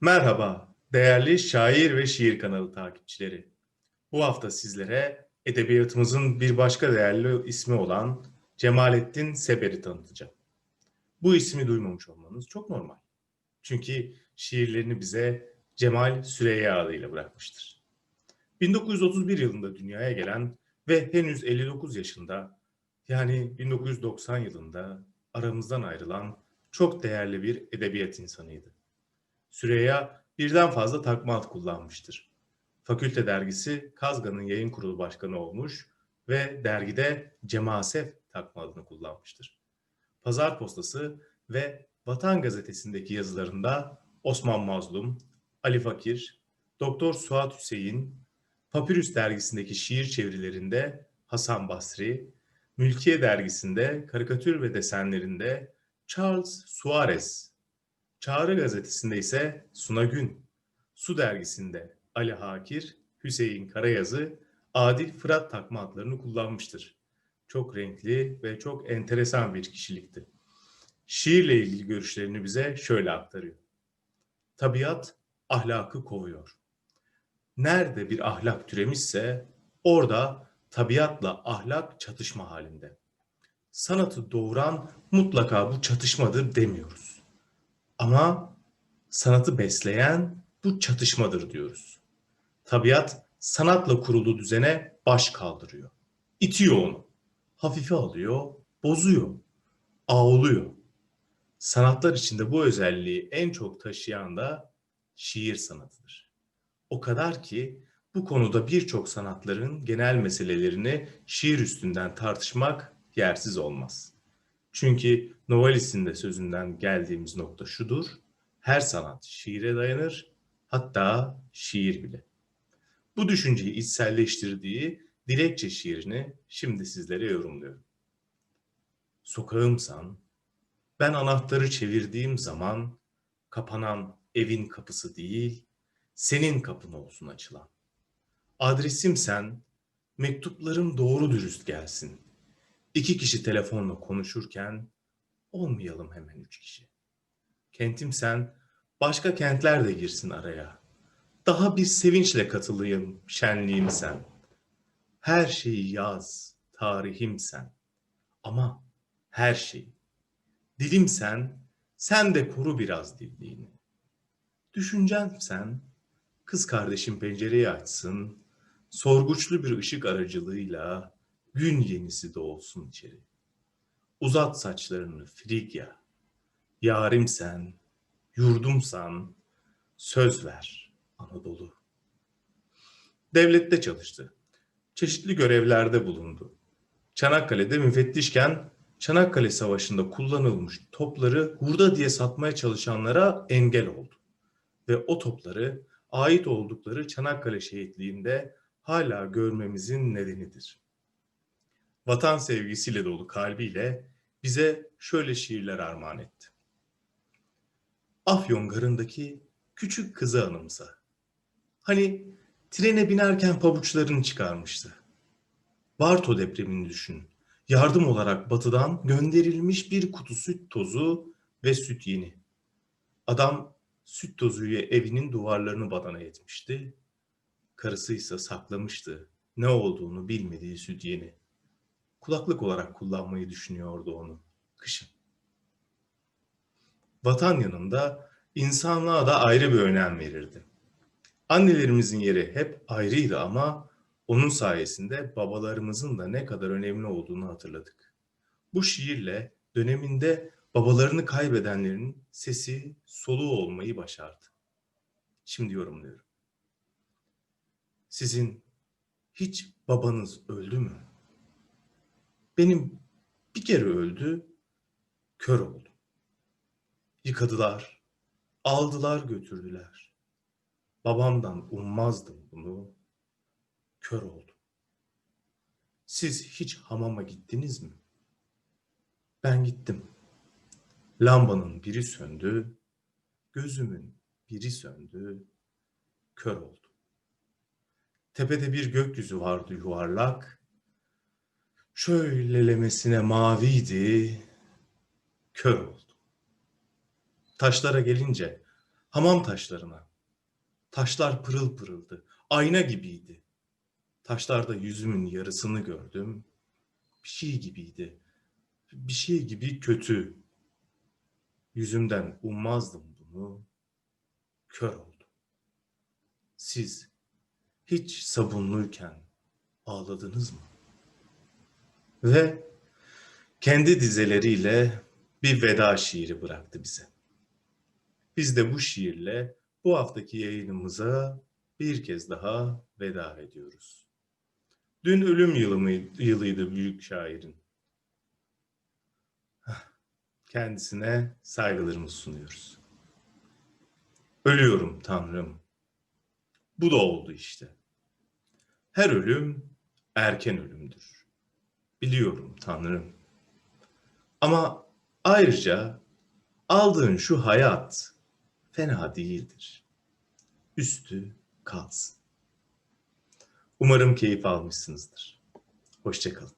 Merhaba, değerli şair ve şiir kanalı takipçileri. Bu hafta sizlere edebiyatımızın bir başka değerli ismi olan Cemalettin Seber'i tanıtacağım. Bu ismi duymamış olmanız çok normal. Çünkü şiirlerini bize Cemal Süreyya adıyla bırakmıştır. 1931 yılında dünyaya gelen ve henüz 59 yaşında yani 1990 yılında aramızdan ayrılan çok değerli bir edebiyat insanıydı. Süreyya birden fazla takma ad kullanmıştır. Fakülte dergisi Kazgan'ın yayın kurulu başkanı olmuş ve dergide Cemasef takma adını kullanmıştır. Pazar Postası ve Vatan Gazetesi'ndeki yazılarında Osman Mazlum, Ali Fakir, Doktor Suat Hüseyin, Papyrus dergisindeki şiir çevirilerinde Hasan Basri, Mülkiye dergisinde karikatür ve desenlerinde Charles Suarez, Çağrı gazetesinde ise Suna Gün, Su dergisinde Ali Hakir, Hüseyin Karayazı, Adil Fırat takma adlarını kullanmıştır. Çok renkli ve çok enteresan bir kişilikti. Şiirle ilgili görüşlerini bize şöyle aktarıyor. Tabiat ahlakı kovuyor. Nerede bir ahlak türemişse orada tabiatla ahlak çatışma halinde. Sanatı doğuran mutlaka bu çatışmadır demiyoruz. Ama sanatı besleyen bu çatışmadır diyoruz. Tabiat sanatla kurulu düzene baş kaldırıyor. İtiyor onu. Hafife alıyor, bozuyor, ağlıyor. Sanatlar içinde bu özelliği en çok taşıyan da şiir sanatıdır. O kadar ki bu konuda birçok sanatların genel meselelerini şiir üstünden tartışmak yersiz olmaz. Çünkü Novalis'in de sözünden geldiğimiz nokta şudur. Her sanat şiire dayanır, hatta şiir bile. Bu düşünceyi içselleştirdiği dilekçe şiirini şimdi sizlere yorumluyorum. Sokağımsan, ben anahtarı çevirdiğim zaman kapanan evin kapısı değil, senin kapın olsun açılan. Adresim sen, mektuplarım doğru dürüst gelsin. İki kişi telefonla konuşurken olmayalım hemen üç kişi. Kentim sen, başka kentler de girsin araya. Daha bir sevinçle katılayım şenliğim sen. Her şeyi yaz, tarihim sen. Ama her şeyi. Dilim sen, sen de koru biraz dilliğini. Düşüncen sen, kız kardeşim pencereyi açsın, sorguçlu bir ışık aracılığıyla gün yenisi doğsun içeri. Uzat saçlarını Frigya, yarim sen, yurdumsan, söz ver Anadolu. Devlette çalıştı. Çeşitli görevlerde bulundu. Çanakkale'de müfettişken Çanakkale Savaşı'nda kullanılmış topları hurda diye satmaya çalışanlara engel oldu. Ve o topları ait oldukları Çanakkale şehitliğinde hala görmemizin nedenidir. Vatan sevgisiyle dolu kalbiyle bize şöyle şiirler armağan etti. Afyon garındaki küçük kızı anımsa. Hani trene binerken pabuçlarını çıkarmıştı. Varto depremini düşün. Yardım olarak batıdan gönderilmiş bir kutu süt tozu ve süt yeni. Adam süt tozuyla evinin duvarlarını badana etmişti. Karısıysa saklamıştı ne olduğunu bilmediği süt yeni. Kulaklık olarak kullanmayı düşünüyordu onu kışın. Vatan yanında insanlığa da ayrı bir önem verirdi. Annelerimizin yeri hep ayrıydı ama onun sayesinde babalarımızın da ne kadar önemli olduğunu hatırladık. Bu şiirle döneminde babalarını kaybedenlerin sesi, soluğu olmayı başardı. Şimdi yorumluyorum. Sizin hiç babanız öldü mü? Benim bir kere öldü, kör oldum. Yıkadılar, aldılar götürdüler. Babamdan ummazdım bunu, kör oldum. Siz hiç hamama gittiniz mi? Ben gittim. Lambanın biri söndü, gözümün biri söndü, kör oldum. Tepede bir gökyüzü vardı yuvarlak, şöylelemesine maviydi, kör oldum. Taşlara gelince hamam taşlarına. Taşlar pırıl pırıldı, ayna gibiydi. Taşlarda yüzümün yarısını gördüm. Bir şey gibiydi. Bir şey gibi kötü. Yüzümden ummazdım bunu. Kör oldum. Siz hiç sabunluyken ağladınız mı? Ve kendi dizeleriyle bir veda şiiri bıraktı bize. Biz de bu şiirle bu haftaki yayınımıza bir kez daha veda ediyoruz. Dün ölüm yılıydı büyük şairin. Kendisine saygılarımızı sunuyoruz. Ölüyorum Tanrım. Bu da oldu işte. Her ölüm erken ölümdür. Biliyorum Tanrım. Ama ayrıca aldığın şu hayat fena değildir. Üstü kalsın. Umarım keyif almışsınızdır. Hoşçakalın.